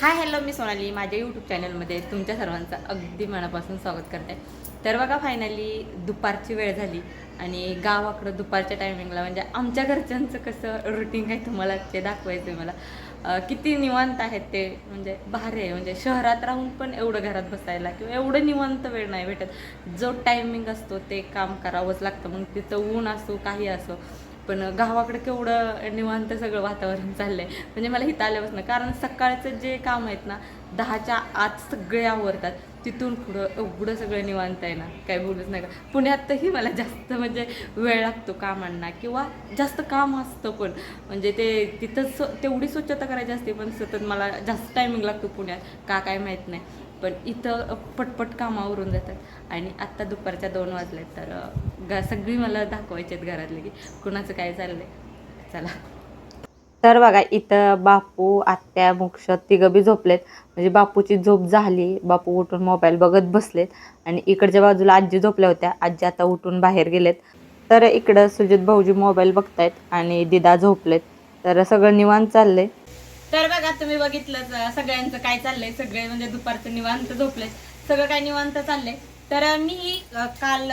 Hi hello मी सोनाली. माझ्या YouTube चॅनलमध्ये तुमच्या सर्वांचं अगदी मनापासून स्वागत करते. तर बघा फायनली दुपारची वेळ झाली आणि गावाकडं दुपारच्या टायमिंगला म्हणजे आमच्या घरच्यांचं कसं रुटीन काय तुम्हाला ते दाखवायचं आहे मला किती निवांत आहेत ते म्हणजे भारी आहे. म्हणजे शहरात राहून पण एवढं घरात बसायला किंवा एवढं निवांत वेळ नाही भेटत. जो टायमिंग असतो ते काम करावंच लागतं. मग तिथं ऊन असो काही असो पण गावाकडे केवढं निवांत सगळं वातावरण चाललंय. म्हणजे मला इथं आल्यापासून कारण सकाळचं जे काम आहेत ना दहाच्या आत सगळे आवरतात. तिथून पुढं एवढं सगळं निवांत आहे ना काय बोलूच नका. पुण्यातही मला जास्त म्हणजे वेळ लागतो कामांना किंवा जास्त काम असतं पण. म्हणजे ते तिथं स्व तेवढी स्वच्छता करायची असते पण सतत मला जास्त टायमिंग लागतो पुण्यात. का काय माहीत नाही. पण इथं पटपट कामावरून जातात. आणि आत्ता दुपारच्या दोन वाजले तर ग सगळी मला दाखवायची आहेत घरातले की कुणाचं काय चाललंय. चला. तर बघा इथं बापू आत्या मोक्ष तिघं बी झोपलेत. म्हणजे बापूची झोप झाली. बापू उठून मोबाईल बघत बसलेत. आणि इकडच्या बाजूला आजी झोपल्या होत्या. आजी आता उठून बाहेर गेलेत. तर इकडं सुजित भाऊजी मोबाईल बघतायत आणि दिदा झोपलेत. तर सगळं निवांत चाललंय. तर बघा तुम्ही बघितलं सगळ्यांचं काय चाललंय. सगळे म्हणजे दुपारचं निवांत झोपले सगळं काय निवांत चाललंय. तर मी काल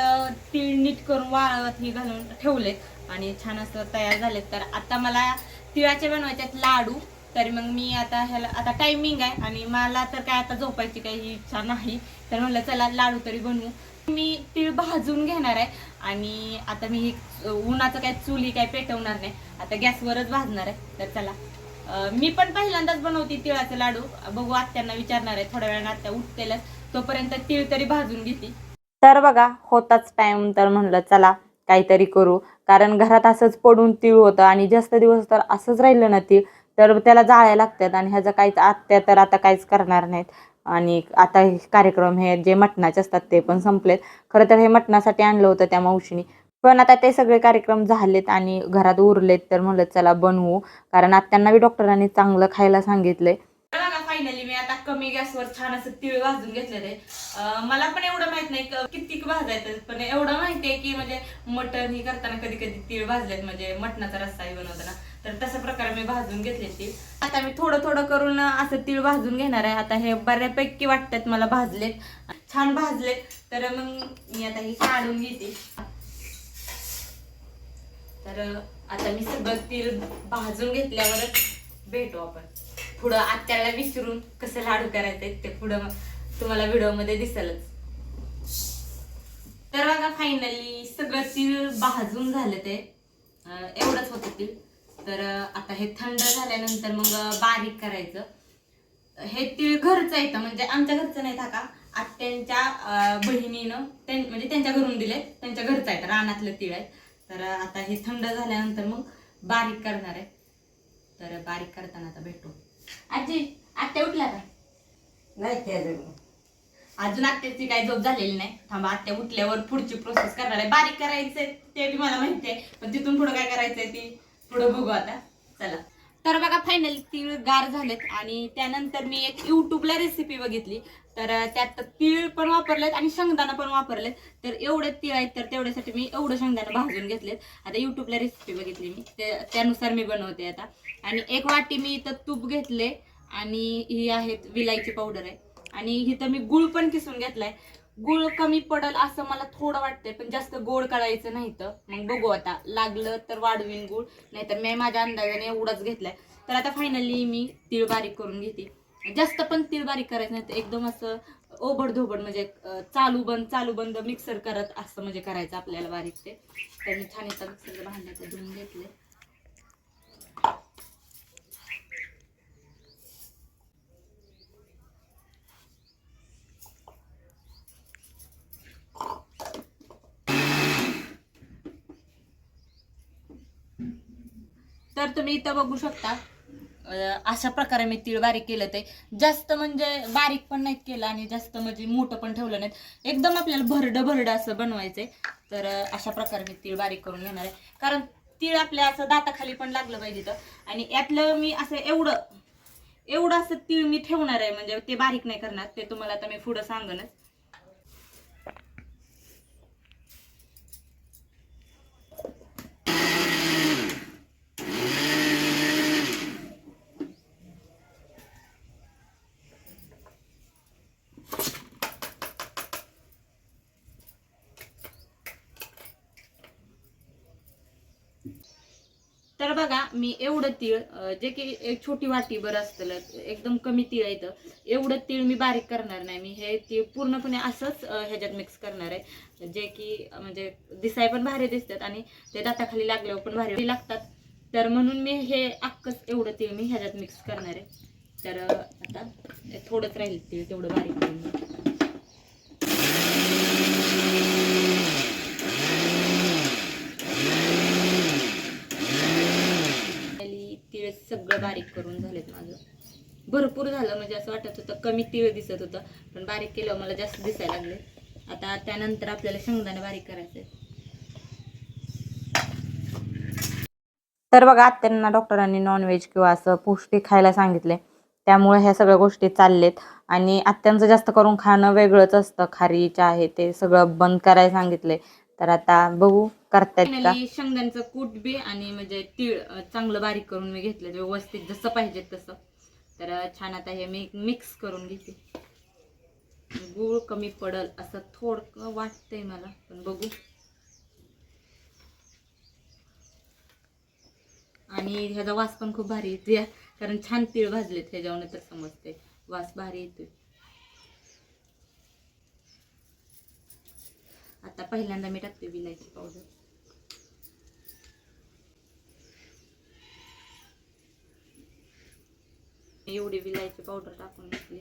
तीळ नीट करून वाळवत ही घालून ठेवलेत आणि छान असं तयार झालेत. तर आता मला तिळाचे बनवायचे आहेत लाडू. तर मग मी आता ह्याला आता टायमिंग आहे आणि मला तर काय आता झोपायची काही इच्छा नाही. तर म्हणलं चला लाडू तरी बनवू. मी तीळ भाजून घेणार आहे आणि आता मी उन्हाचं काय चुली काय पेटवणार नाही. आता गॅसवरच भाजणार आहे. तर चला. मी पण पहिल्यांदाच बनवते तिळाचे लाडू. बघू आत्यांना विचारणार आहे थोड्या वेळानं आत्या उठतेलच. तोपर्यंत तीळ तरी भाजून घेते. तर बघा होताच टाइम तर म्हणलं चला काहीतरी करू. कारण घरात असंच पडून तीळ होतं आणि जास्त दिवस तर असंच राहिलं ना तीळ तर त्याला जाळ्या लागतात आणि ह्याचं काहीच आत्या तर आता काहीच करणार नाहीत. आणि आता हे कार्यक्रम हे जे मटणाचे असतात ते पण संपलेत. खरं तर हे मटणासाठी आणलं होतं त्या मावशीने. पण आता ते सगळे कार्यक्रम झालेत आणि घरात उरलेत तर म्हणलं चला बनवू. कारण आत्यांना बी डॉक्टरांनी चांगलं खायला सांगितलंय. फायनली मी आता कमी गॅसवर छान असं तिळ भाजून घेतलेले मला पण एवढं माहीत नाही कितीक किती भाजायचं पण एवढं माहिती आहे की म्हणजे मटण हे करताना कधी कधी तीळ भाजलेत म्हणजे मटणाचा रस्साही बनवताना. तर तशा प्रकारे मी भाजून घेतले ती. आता मी थोडं थोडं करून असं तीळ भाजून घेणार आहे. आता हे बऱ्यापैकी वाटतात मला भाजलेत. छान भाजलेत. तर मग मी आता हे काढून घेते. तर आता मी सगळं तीळ भाजून घेतल्यावरच भेटू आपण. पुढं आत्याला विसरून कसं लाडू करायचे ते पुढं तुम्हाला व्हिडिओमध्ये दिसेलच. तर बघा फायनली सगळं तीळ भाजून झालं ते. एवढंच होतं तीळ. तर आता हे थंड झाल्यानंतर मग बारीक करायचं. हे तीळ घरचं येतं म्हणजे आमच्या घरचं नाही का आत्यांच्या बहिणीनं म्हणजे त्यांच्या घरून दिले त्यांच्या घरचं आहे रानातलं तीळ आहे. तर आता हे थंड झाल्यानंतर मग बारीक करणार आहे. तर बारीक करताना आता भेटू. आजी आत्या उठल्या का? नाही ते अजून. अजून आत्याची काही झोप झालेली नाही. थांबा आत्या उठल्यावर पुढची प्रोसेस करणार आहे. बारीक करायचंय ते बी मला माहिती आहे. पण तिथून पुढे काय करायचंय ती? पुढे बघू आता. चला. तर बघा फायनली तीळ गार झालेत आणि त्यानंतर मी एक युट्यूबला रेसिपी बघितली. तर त्यात तीळ पण वापरलेत आणि शेंगदाणा पण वापरलेत. तर एवढे तीळ आहेत तर तेवढ्यासाठी मी एवढं शेंगदाणा भाजून घेतलेत. आता युट्यूबला रेसिपी बघितली मी. ते त्यानुसार मी बनवते आता. आणि एक वाटी मी इथं तूप घेतले आणि ही आहेत विलायची पावडर आहे. आणि इथं मी गुळ पण किसून घेतलाय. गुळ कमी पडल असं मला थोडं वाटतंय पण जास्त गोड करायचं नाही तर मग बघू आता. लागलं तर वाढवीन गुळ नाहीतर मी माझ्या अंदाजाने एवढाच घेतलाय. तर आता फायनली मी तीळ बारीक करून घेते. जास्त पण तीळ बारीक करायचं नाही तर एकदम असं ओबड धोबड म्हणजे चालू बंद चालू बंद मिक्सर करत असं म्हणजे करायचं आपल्याला बारीक ते. तर मी छान येतं भांड्याचं धुवून घेतले तर तुम्ही इथं बघू शकता. अशा प्रकारे मी तीळ बारीक केलं ते. जास्त म्हणजे बारीक पण नाहीत केलं आणि जास्त म्हणजे मोठं पण ठेवलं नाहीत. एकदम आपल्याला भरडं भरडं असं बनवायचंय. तर अशा प्रकारे मी तीळ बारीक करून घेणार आहे. कारण तीळ आपल्या असं दाताखाली पण लागलं पाहिजे तर आणि यातलं मी असं एवढं एवढं असं तीळ मी ठेवणार आहे. म्हणजे ते बारीक नाही करणार. ते तुम्हाला आता मी पुढं सांगनच. तर बघा मी एवढं तीळ जे की एक छोटी वाटी बरं असतं एकदम कमी तीळ येतं एवढं तीळ मी बारीक करणार नाही. मी हे तीळ पूर्णपणे असंच ह्याच्यात मिक्स करणार आहे. जे की म्हणजे दिसाय पण भारी दिसतात आणि ते दाताखाली लागल्यावर पण भारी लागतात. तर म्हणून मी हे अख्खच एवढं तीळ मी ह्याच्यात मिक्स करणार आहे. तर आता थोडंच राहील तीळ तेवढं बारीक करून मी. आणि तीळ सगळं बारीक करून झालेत माझं. भरपूर झालं म्हणजे असं वाटत होतं कमी तीळ दिसत होतं पण बारीक केल्यावर मला जास्त दिसायला लागले. आता त्यानंतर आपल्याला शेंगदाणे बारीक करायचे तर बघा आत्यांना डॉक्टरांनी नॉनव्हेज किंवा असं पौष्टिक खायला सांगितले. त्यामुळे ह्या सगळ्या गोष्टी चाललेत. आणि आत्यांचं जास्त करून खाणं वेगळंच असतं. खारीच्या आहे ते सगळं बंद करायला सांगितले. तर आता बघू. करतायत का? Finally शेंगदाण्याचं कूट बी आणि म्हणजे तीळ चांगलं बारीक करून मी घेतलं. व्यवस्थित जसं पाहिजे तसं. तर छान आता हे मी मिक्स करून घेते. गूळ कमी पडल असं थोडं वाटतंय मला पण बघू. आणि ह्याचा वास पण खूप भारी येते कारण छान तीळ भाजलेत ह्याच्यावर तर समजते वास भारी येतोय. आता पहिल्यांदा मी टाकते विलायची पावडर एवढी विलायची पावडर टाकून घेतली.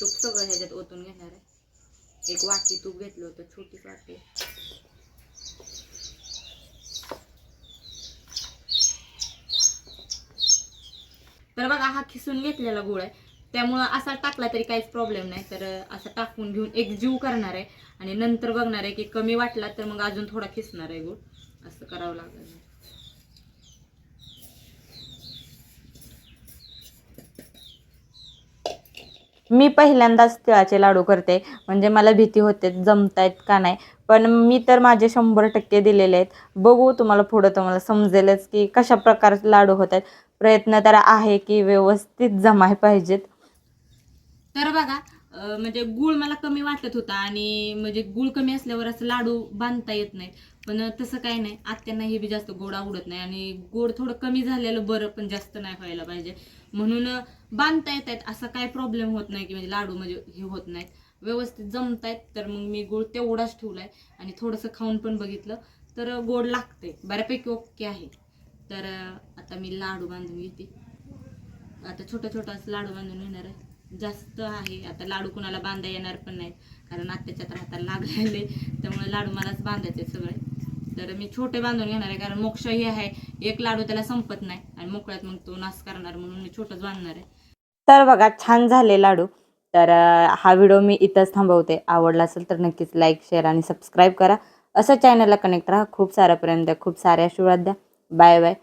तूप सगळं ह्याच्यात ओतून घेणार आहे. एक वाटी तूप घेतलं होतं छोटी वाटी. तर बघा हा खिसून घेतलेला गोळ आहे. त्यामुळं असा टाकला तरी काहीच प्रॉब्लेम नाही. तर असा टाकून घेऊन एक जीव करणार आहे. आणि नंतर बघणार आहे की कमी वाटला तर मग अजून थोडा खिसणार आहे गुळ. असं करावं लागेल. मी पहिल्यांदाच तिळाचे लाडू करते. म्हणजे मला भीती होते जमतायत का नाही. पण मी तर माझे शंभर टक्के दिलेले आहेत. बघू तुम्हाला पुढं तुम्हाला समजेलच की कशा प्रकारचे लाडू होत आहेत प्रयत्न तर आहे की व्यवस्थित जमाय पाहिजेत. तर बघा म्हणजे गुळ मला कमी वाटत होता आणि म्हणजे गुळ कमी असल्यावर असं लाडू बांधता येत नाही पण तसं काही नाही. आत्यांना हे बी जास्त गोड आवडत नाही आणि गोड थोडं कमी झालेलं बरं पण जास्त नाही व्हायला पाहिजे. म्हणून बांधता येत आहेत असा काय प्रॉब्लेम होत नाही की म्हणजे लाडू म्हणजे हे होत नाहीत. व्यवस्थित जमतायत तर मग मी गोड तेवढाच ठेवलाय आणि थोडंसं खाऊन पण बघितलं तर गोड लागते बऱ्यापैकी ओके आहे. तर आता मी लाडू बांधून घेते. आता छोटा छोटा असं लाडू बांधून घेणार आहे. जास्त आहे. आता लाडू कुणाला बांधा येणार पण नाहीत. कारण आत्याच्या तर हाताला लागलेले त्यामुळे लाडू मलाच बांधायचे सगळे. तर मी छोटे बांधून घेणार आहे. कारण मोक्ष हे आहे. एक लाडू त्याला संपत नाही. आणि मोकळ्यात मग तो नाश करणार म्हणून मी छोटंच बांधणार आहे. तर बघा छान झाले लाडू. तर हा व्हिडिओ मी इथंच थांबवते. आवडला असेल तर नक्कीच लाईक शेअर आणि सबस्क्राईब करा. असं चॅनलला कनेक्ट राहा. खूप साऱ्यापर्यंत खूप साऱ्या आशीर्वाद द्या. Bye bye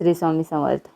Shri Swami Samarth.